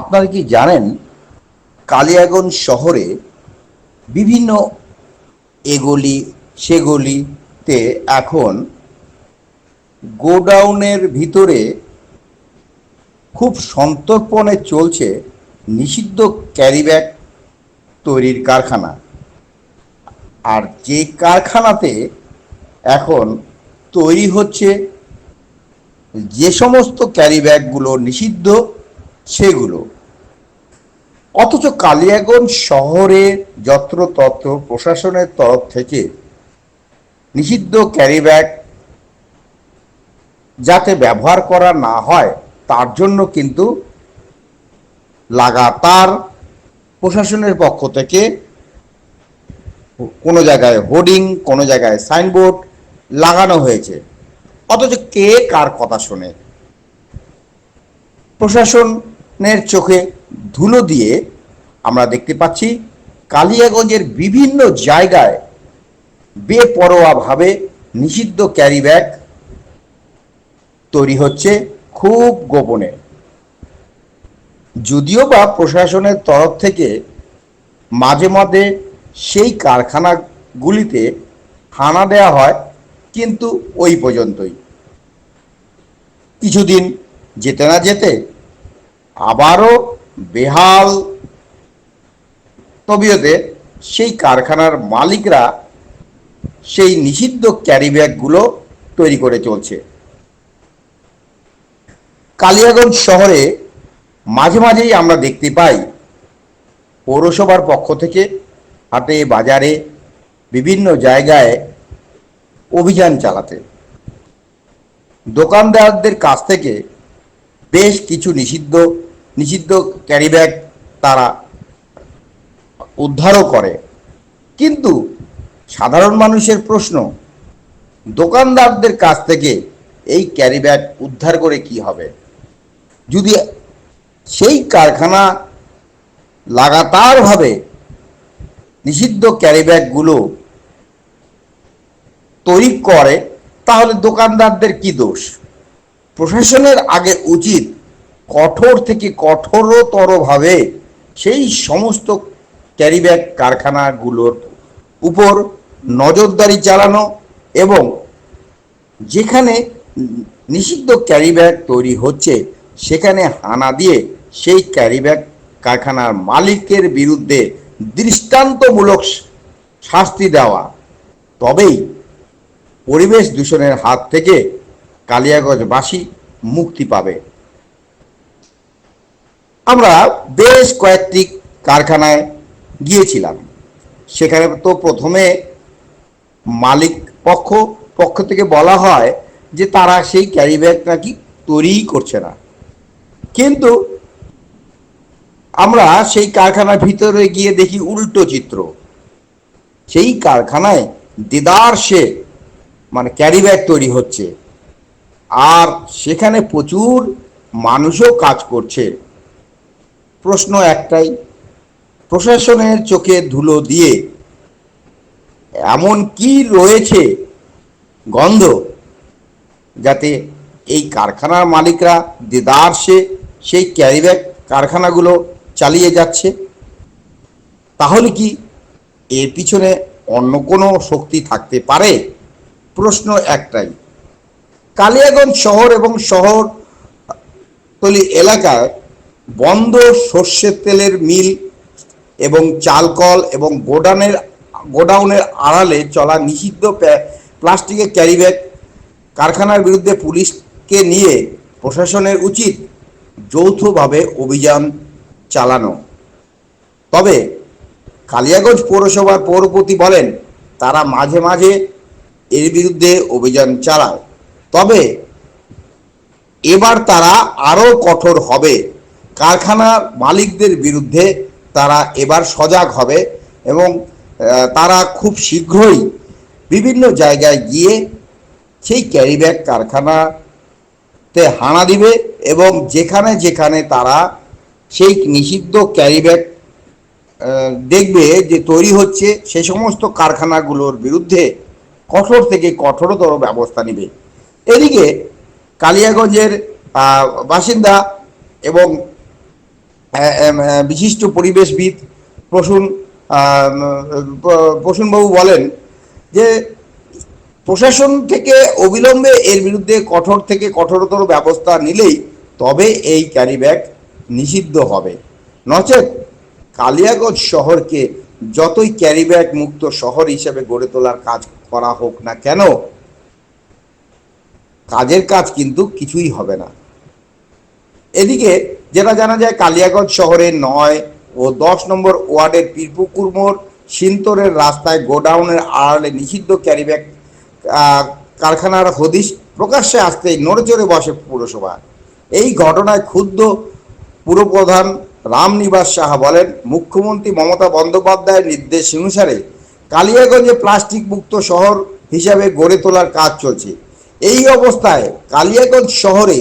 আপনারা কি জানেন কালিয়াগঞ্জ শহরে বিভিন্ন এগলি, সেগলিতে এখন গোডাউনের ভিতরে খুব সন্তর্পণে চলছে নিষিদ্ধ ক্যারিব্যাগ তৈরির কারখানা। আর যে কারখানাতে এখন তৈরি হচ্ছে যে সমস্ত ক্যারিব্যাগগুলো নিষিদ্ধ সেগুলো। অথচ কালিয়াগঞ্জ শহরে যত্রতত্র প্রশাসনের তরফ থেকে নিষিদ্ধ ক্যারিব্যাগ যাতে ব্যবহার করা না হয়, তার জন্য কিন্তু লাগাতার প্রশাসনের পক্ষ থেকে কোনো জায়গায় হোর্ডিং, কোনো জায়গায় সাইনবোর্ড লাগানো হয়েছে। অথচ কে কার কথা শোনে? প্রশাসনের চোখে ধুলো দিয়ে আমরা দেখতে পাচ্ছি কালিয়াগঞ্জের বিভিন্ন জায়গায় বেপরোয়াভাবে নিষিদ্ধ ক্যারি ব্যাগ তৈরি হচ্ছে খুব গোপনে। যদিও বা প্রশাসনের তরফ থেকে মাঝে মাঝে সেই কারখানাগুলিতে হানা দেওয়া হয়, কিন্তু ওই পর্যন্তই। কিছুদিন যেতে না যেতে আবারও বেহাল তবিয়তে সেই কারখানার মালিকরা সেই নিষিদ্ধ ক্যারি ব্যাগগুলো তৈরি করে চলছে। কালিয়াগঞ্জ শহরে মাঝে মাঝেই আমরা দেখতে পাই পৌরসভার পক্ষ থেকে হাটে বাজারে বিভিন্ন জায়গায় অভিযান চালাতে। দোকানদারদের কাছ থেকে বেশ কিছু নিষিদ্ধ নিষিদ্ধ ক্যারিব্যাগ তারা উদ্ধারও করে। কিন্তু সাধারণ মানুষের প্রশ্ন, দোকানদারদের কাছ থেকে এই ক্যারিব্যাগ উদ্ধার করে কি হবে? যদি সেই কারখানা লাগাতারভাবে নিষিদ্ধ ক্যারিব্যাগগুলো তৈরি করে, তাহলে দোকানদারদের কি দোষ? প্রশাসনের আগে উচিত কঠোর থেকে কঠোরতরভাবে সেই সমস্ত ক্যারিব্যাগ কারখানাগুলোর উপর নজরদারি চালানো এবং যেখানে নিষিদ্ধ ক্যারিব্যাগ তৈরি হচ্ছে, সেখানে হানা দিয়ে সেই ক্যারিব্যাগ কারখানার মালিকের বিরুদ্ধে দৃষ্টান্তমূলক শাস্তি দেওয়া। তবেই পরিবেশ দূষণের হাত থেকে কালিয়াগঞ্জবাসী মুক্তি পাবে। আমরা বেশ কয়েকটি কারখানায় গিয়েছিলাম। সেখানে তো প্রথমে মালিক পক্ষ পক্ষ থেকে বলা হয় যে তারা সেই ক্যারি ব্যাগ নাকি তৈরিই করছে না। কিন্তু আমরা সেই কারখানার ভিতরে গিয়ে দেখি উল্টো চিত্র। সেই কারখানায় দেদার সে মানে ক্যারি ব্যাগ তৈরি হচ্ছে। আর সেখানে প্রচুর মানুষও কাজ করছে। প্রশ্ন একটাই, প্রশাসনের চোখে ধুলো দিয়ে, এমন কি রয়েছে গন্ধ যাতে এই কারখানার মালিকরা দেদারসে সেই ক্যারিব্যাগ কারখানাগুলো চালিয়ে যাচ্ছে? তাহলে কি এর পিছনে অন্য কোনো শক্তি থাকতে পারে? প্রশ্ন একটাই। কালিয়াগঞ্জ শহর এবং শহরতলি এলাকায় বন্ধ সর্ষের তেলের মিল এবং চালকল এবং গোডাউনের গোডাউনের আড়ালে চলা নিষিদ্ধ প্লাস্টিকের ক্যারিব্যাগ কারখানার বিরুদ্ধে পুলিশকে নিয়ে প্রশাসনের উচিত যৌথভাবে অভিযান চালানো। তবে কালিয়াগঞ্জ পৌরসভার পৌরপতি বলেন, তারা মাঝে মাঝে এর বিরুদ্ধে অভিযান চালায়। তবে এবার তারা আরও কঠোর হবে। কারখানার মালিকদের বিরুদ্ধে তারা এবার সজাগ হবে এবং তারা খুব শীঘ্রই বিভিন্ন জায়গায় গিয়ে সেই ক্যারিব্যাগ কারখানাতে হানা দিবে এবং যেখানে যেখানে তারা সেই নিষিদ্ধ ক্যারিব্যাগ দেখবে যে তৈরি হচ্ছে, সে সমস্ত কারখানাগুলোর বিরুদ্ধে কঠোর থেকে কঠোরতর ব্যবস্থা নেবে। এদিকে কালিয়াগঞ্জের বাসিন্দা এবং বিশিষ্ট পরিবেশবিদ প্রসূন প্রসূনবাবু বলেন যে প্রশাসন থেকে অবিলম্বে এর বিরুদ্ধে কঠোর থেকে কঠোরতর ব্যবস্থা নিলেই তবে এই ক্যারি ব্যাগ নিষিদ্ধ হবে। নচেত কালিয়াগঞ্জ শহরকে যতই ক্যারি ব্যাগ মুক্ত শহর হিসেবে গড়ে তোলার কাজ করা হোক না কেন, কাজের কাজ কিন্তু কিছুই হবে না। এদিকে যেটা জানা যায় কালিয়াগঞ্জ শহরের নয় ও দশ নম্বর ওয়ার্ডের পীরপুকুর মোড় সিন্তরের রাস্তায় গোডাউনের আড়ালে নিষিদ্ধ ক্যারিব্যাগ কারখানার হদিশ প্রকাশ্যে আসতেই নড়েচড়ে বসে পুরসভা। এই ঘটনায় ক্ষুব্ধ পুরপ্রধান রামনিবাস সাহা বলেন, মুখ্যমন্ত্রী মমতা বন্দ্যোপাধ্যায়ের নির্দেশ অনুসারে কালিয়াগঞ্জে প্লাস্টিক মুক্ত শহর হিসাবে গড়ে তোলার কাজ চলছে। এই অবস্থায় কালিয়াগঞ্জ শহরে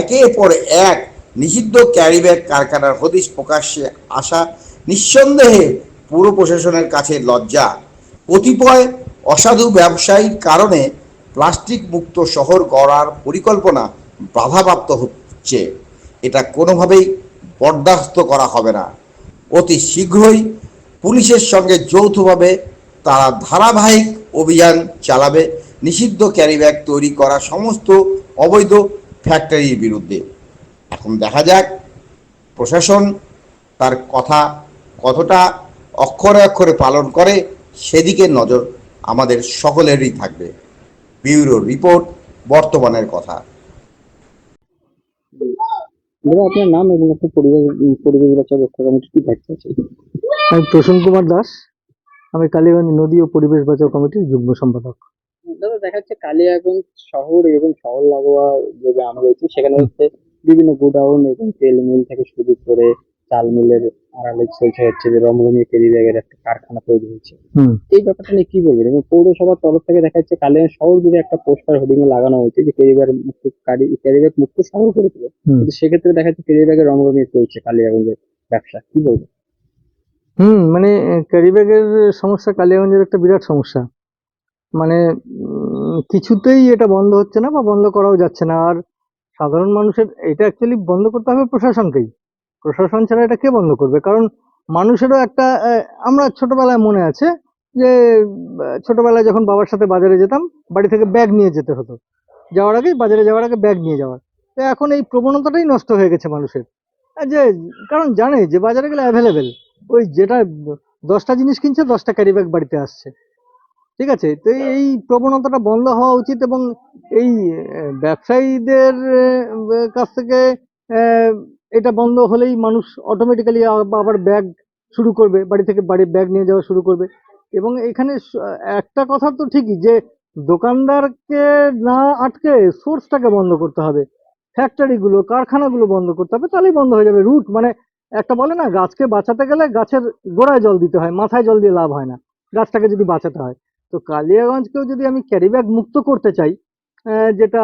একের পর এক নিষিদ্ধ ক্যারিব্যাগ কারখানার হদিশ প্রকাশ্যে আসা নিঃসন্দেহে পুর প্রশাসনের কাছে লজ্জা। কতিপয় অসাধু ব্যবসায়ীর কারণে প্লাস্টিক মুক্ত শহর গড়ার পরিকল্পনা বাধাপ্রাপ্ত হচ্ছে। এটা কোনোভাবেই বরদাস্ত করা হবে না। অতি শীঘ্রই পুলিশের সঙ্গে যৌথভাবে তারা ধারাবাহিক অভিযান চালাবে। নিষিদ্ধ ক্যারিব্যাগ তৈরি করা সমস্ত অবৈধ ফ্যাক্টরির বিরুদ্ধে। এখন দেখা যাক প্রশাসন তার কথা কতটা অক্ষরে অক্ষরে পালন করে সেদিকে নজর আমাদের সকলেরই থাকবে। ব্যুরো রিপোর্ট বর্তমানের কথা। দাদা আপনার নাম এবং আপনার পরিবার পরিবেশ বাঁচাও রক্ষা কমিটির কি দায়িত্ব আছে আমি প্রসূন কুমার দাস। আমি কালীগঞ্জ নদী ও পরিবেশ বাঁচাও কমিটির যুগ্ম সম্পাদক। দাদা দেখা যাচ্ছে কালিয়াগঞ্জ শহর এবং শহর লাগোয়া যে গ্রাম রয়েছে সেখানে হচ্ছে বিভিন্ন গোডাউন এবং তেল মিল থেকে শুরু করে চাল মিলের আড়ালে চলছে হচ্ছে যে রমরমিয়ে কেরি ব্যাগের একটা কারখানা তৈরি হয়েছে। এই ব্যাপারটা নিয়ে কি বলবেন? এবং পৌরসভার তরফ থেকে দেখা যাচ্ছে কালিয়াগঞ্জ শহর জুড়ে একটা পোস্টার হোর্ডিং এ লাগানো হয়েছে যে কেরি ব্যাগ মুক্ত ক্যারি ব্যাগ মুক্ত শহর করে হুম। কিন্তু সেক্ষেত্রে দেখা যাচ্ছে কেরি ব্যাগের রমরমিয়ে চলছে কালিয়াগঞ্জের ব্যবসা। কি বলবেন? হুম মানে ক্যারি ব্যাগের সমস্যা কালিয়াগঞ্জের একটা বিরাট সমস্যা। মানে কিছুতেই এটা বন্ধ হচ্ছে না বা বন্ধ করাও যাচ্ছে না। আর সাধারণ মানুষের এটা অ্যাকচুয়ালি বন্ধ করতে হবে প্রশাসনকেই। প্রশাসন ছাড়া এটা কে বন্ধ করবে? কারণ মানুষেরও একটা আমরা ছোটবেলায় মনে আছে যে ছোটবেলায় যখন বাবার সাথে বাজারে যেতাম, বাড়ি থেকে ব্যাগ নিয়ে যেতে হতো। যাওয়ার আগেই, বাজারে যাওয়ার আগে ব্যাগ নিয়ে যাওয়ার। তো এখন এই প্রবণতাটাই নষ্ট হয়ে গেছে মানুষের। যে, কারণ জানে যে বাজারে গেলে অ্যাভেলেবেল ওই যেটা দশটা জিনিস কিনছে, দশটা ক্যারি ব্যাগ বাড়িতে আসছে। ঠিক আছে? তো এই প্রবণতাটা বন্ধ হওয়া উচিত এবং এই ব্যবসায়ীদের কাছ থেকে এটা বন্ধ হলেই মানুষ অটোমেটিক্যালি আবার ব্যাগ শুরু করবে বাড়ি থেকে বাড়ি ব্যাগ নিয়ে যাওয়া শুরু করবে। এবং এখানে একটা কথা তো ঠিকই যে দোকানদারকে না আটকে সোর্সটাকে বন্ধ করতে হবে। ফ্যাক্টরিগুলো কারখানাগুলো বন্ধ করতে হবে তাহলেই বন্ধ হয়ে যাবে। রুট মানে একটা বলে না গাছকে বাঁচাতে গেলে গাছের গোড়ায় জল দিতে হয় মাথায় জল দিয়ে লাভ হয় না। গাছটাকে যদি বাঁচাতে হয়। তো কালিয়াগঞ্জকেও যদি আমি ক্যারি ব্যাগ মুক্ত করতে চাই যেটা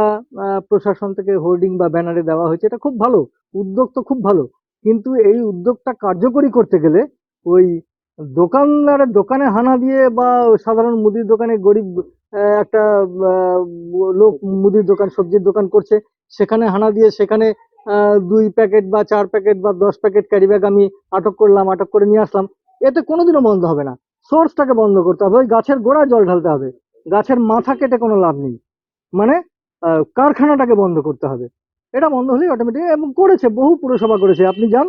প্রশাসন থেকে হোর্ডিং বা ব্যানারে দেওয়া হয়েছে, এটা খুব ভালো, উদ্যোগ তো খুব ভালো। কিন্তু এই উদ্যোগটা কার্যকরী করতে গেলে ওই দোকানদারের দোকানে হানা দিয়ে বা সাধারণ মুদির দোকানে গরিব একটা লোক মুদির দোকান, সবজির দোকান করছে, সেখানে হানা দিয়ে সেখানে দুই প্যাকেট বা চার প্যাকেট বা দশ প্যাকেট ক্যারি ব্যাগ আমি আটক করলাম, আটক করে নিয়ে আসলাম, এতে কোনোদিনও বন্ধ হবে না। সোর্সটাকে বন্ধ করতে হবে, ওই গাছের গোড়ায় জল ঢালতে হবে। গাছের মাথা কেটে কোনো লাভ নেই। মানে কারখানাটাকে বন্ধ করতে হবে। এটা বন্ধ হলেই অটোমেটিক এবং করেছে, বহু পুরসভা করেছে। আপনি যান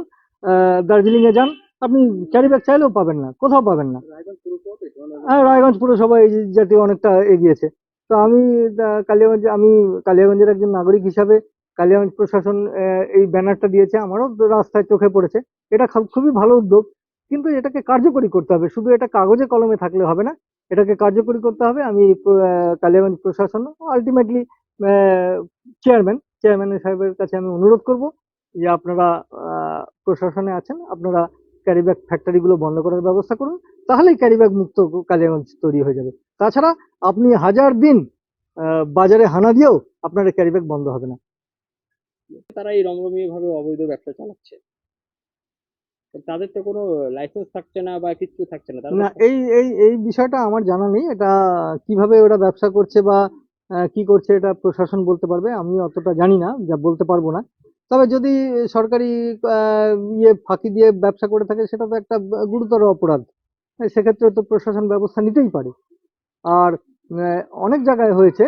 দার্জিলিং এ যান, আপনি ক্যারি ব্যাগ চাইলেও পাবেন না, কোথাও পাবেন না। হ্যাঁ রায়গঞ্জ পুরসভা এই জাতীয় অনেকটা এগিয়েছে। তো আমি কালিয়াগঞ্জ, আমি কালিয়াগঞ্জের একজন নাগরিক হিসাবে কালিয়াগঞ্জ প্রশাসন এই ব্যানারটা দিয়েছে। আমারও রাস্তায় চোখে পড়েছে। এটা খুবই ভালো উদ্যোগ। কিন্তু এটাকে কার্যকরী করতে হবে। শুধু এটা কাগজে কলমে থাকলে হবে না। এটাকে কার্যকরী করতে হবে। আমি কালিয়াগঞ্জ প্রশাসন আলটিমেটলি চেয়ারম্যান চেয়ারম্যান সাহেবের কাছে আমি অনুরোধ করব যে আপনারা প্রশাসনে আছেন, আপনারা ক্যারি ব্যাগ ফ্যাক্টরিগুলো বন্ধ করার ব্যবস্থা করুন, তাহলেই ক্যারি ব্যাগ মুক্ত কালিয়াগঞ্জ তৈরি হয়ে যাবে। তাছাড়া আপনি হাজার দিন বাজারে হানা দিয়েও আপনার ক্যারি ব্যাগ বন্ধ হবে না। তারা এই রমরমীয় ভাবে অবৈধ ব্যবসা চালাচ্ছে। তাদের তো কোনো লাইসেন্স থাকছে না বা কিছু থাকছে না না এই এই এই বিষয়টা আমার জানা নেই। এটা কীভাবে ওরা ব্যবসা করছে বা কি করছে এটা প্রশাসন বলতে পারবে আমি অতটা জানি না যা বলতে পারব না। তবে যদি সরকারি ইয়ে ফাঁকি দিয়ে ব্যবসা করে থাকে সেটা তো একটা গুরুতর অপরাধ। হ্যাঁ, সেক্ষেত্রে তো প্রশাসন ব্যবস্থা নিতেই পারে। আর অনেক জায়গায় হয়েছে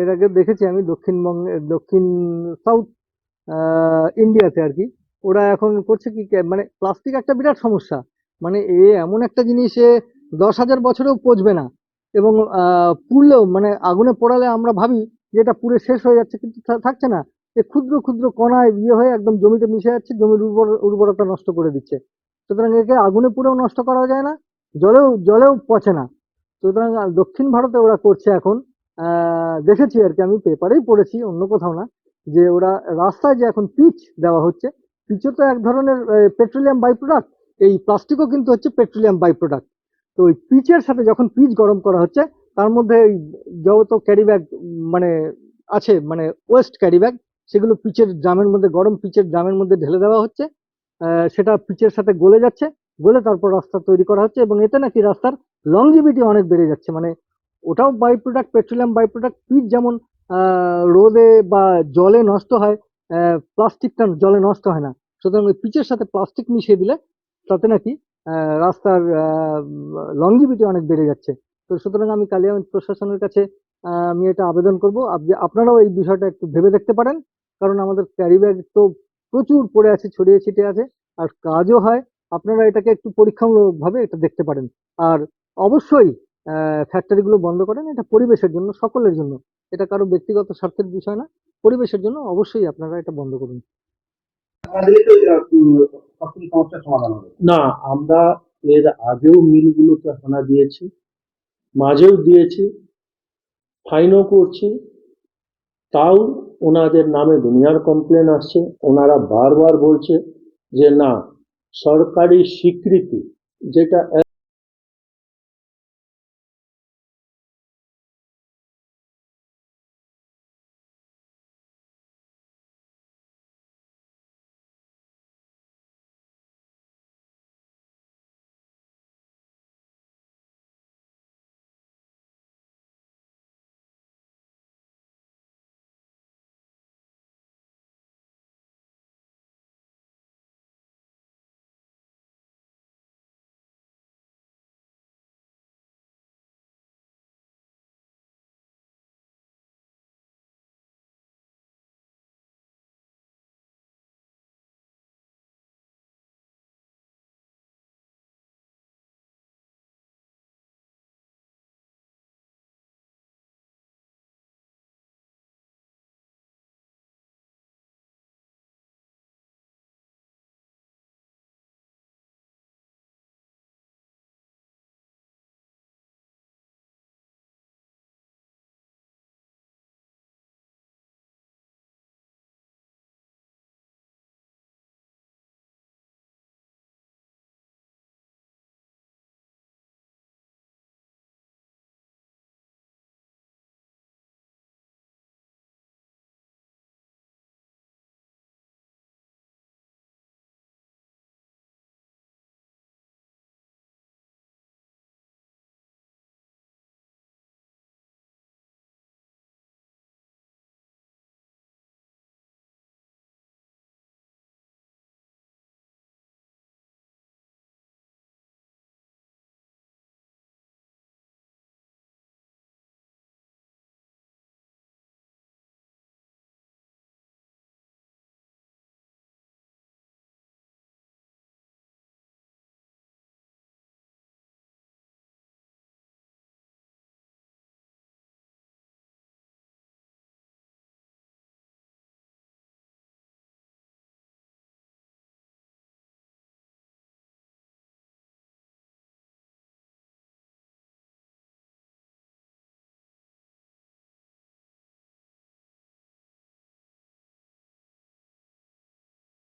এর আগে দেখেছি আমি দক্ষিণবঙ্গে দক্ষিণ সাউথ ইন্ডিয়াতে আর কি। ওরা এখন করছে কি মানে প্লাস্টিক একটা বিরাট সমস্যা। মানে এ এমন একটা জিনিস এ দশ হাজার বছরেও পচবে না। এবং পুড়লেও মানে আগুনে পোড়ালে আমরা ভাবি যে এটা পুড়ে শেষ হয়ে যাচ্ছে, কিন্তু থাকছে না। এ ক্ষুদ্র ক্ষুদ্র কণায় ইয়ে হয়ে একদম জমিতে মিশে যাচ্ছে, জমির উর্বর উর্বরতা নষ্ট করে দিচ্ছে। সুতরাং একে আগুনে পুড়েও নষ্ট করা যায় না, জলেও জলেও পচে না। সুতরাং দক্ষিণ ভারতে ওরা করছে এখন দেখেছি আর কি, আমি পেপারেই পড়েছি, অন্য কোথাও না, যে ওরা রাস্তায় যে এখন পিচ দেওয়া হচ্ছে পিচও তো এক ধরনের পেট্রোলিয়াম বাই প্রোডাক্ট এই প্লাস্টিকও কিন্তু হচ্ছে পেট্রোলিয়াম বাই প্রোডাক্ট তো ওই পিচের সাথে যখন পিচ গরম করা হচ্ছে, তার মধ্যে যত ক্যারি ব্যাগ মানে আছে মানে ওয়েস্ট ক্যারি ব্যাগ সেগুলো পিচের ড্রামের মধ্যে, গরম পিচের ড্রামের মধ্যে ঢেলে দেওয়া হচ্ছে। সেটা পিচের সাথে গলে যাচ্ছে, গলে তারপর রাস্তা তৈরি করা হচ্ছে এবং এতে নাকি রাস্তার লংজিভিটি অনেক বেড়ে যাচ্ছে। মানে ওটাও by product petroleum by product pitch যেমন রোদে বা জলে নষ্ট হয় প্লাস্টিকটা জলে নষ্ট হয় না। সুতরাং ওই পিচের সাথে প্লাস্টিক মিশিয়ে দিলে তাতে নাকি রাস্তার লংজিভিটি অনেক বেড়ে যাচ্ছে। তো সুতরাং আমি কালিয়াগঞ্জ প্রশাসনের কাছে আমি এটা আবেদন করব। আপ- আপনারাও এই বিষয়টা একটু ভেবে দেখতে পারেন। কারণ আমাদের ক্যারি ব্যাগ তো প্রচুর পড়ে আছে, ছড়িয়ে ছিটিয়ে আছে। আর কাজও হয়। আপনারা এটাকে একটু পরীক্ষামূলকভাবে এটা দেখতে পারেন। আর অবশ্যই ফ্যাক্টরিগুলো বন্ধ করেন। এটা পরিবেশের জন্য, সকলের জন্য। এটা কারও ব্যক্তিগত স্বার্থের বিষয় না। পরিবেশের জন্য অবশ্যই আপনারা এটা বন্ধ করুন। না আমরা এর আগেও মিলগুলোকে হানা দিয়েছি মাঝেও দিয়েছি ফাইনও করছি। তাও ওনাদের নামে দুনিয়ার কমপ্লেন আসছে ওনারা বারবার বলছে যে না সরকারি স্বীকৃতি যেটা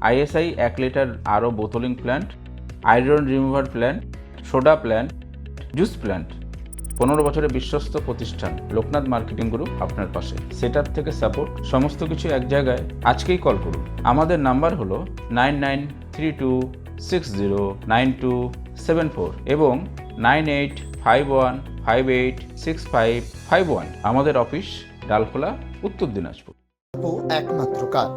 আইএসআই এক লিটার আরও bottling plant, iron remover plant, soda plant, juice plant. পনেরো বছরের বিশ্বস্ত প্রতিষ্ঠান, লোকনাথ মার্কেটিং গ্রুপ আপনার পাশে। সেট থেকে সাপোর্ট, সমস্ত কিছু এক জায়গায়, আজকেই কল করুন। আমাদের নাম্বার হলো nine nine three two six zero nine two seven four এবং nine eight five one five eight six five five one. আমাদের অফিস ডালখোলা, উত্তর দিনাজপুর। একমাত্র কাঠ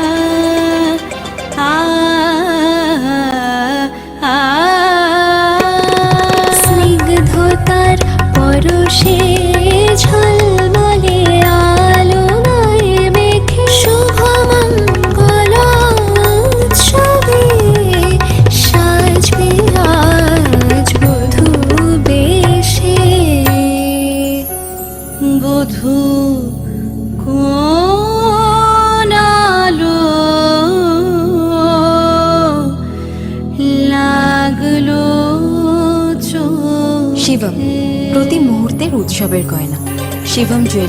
স্নিগ্ধতার পরশে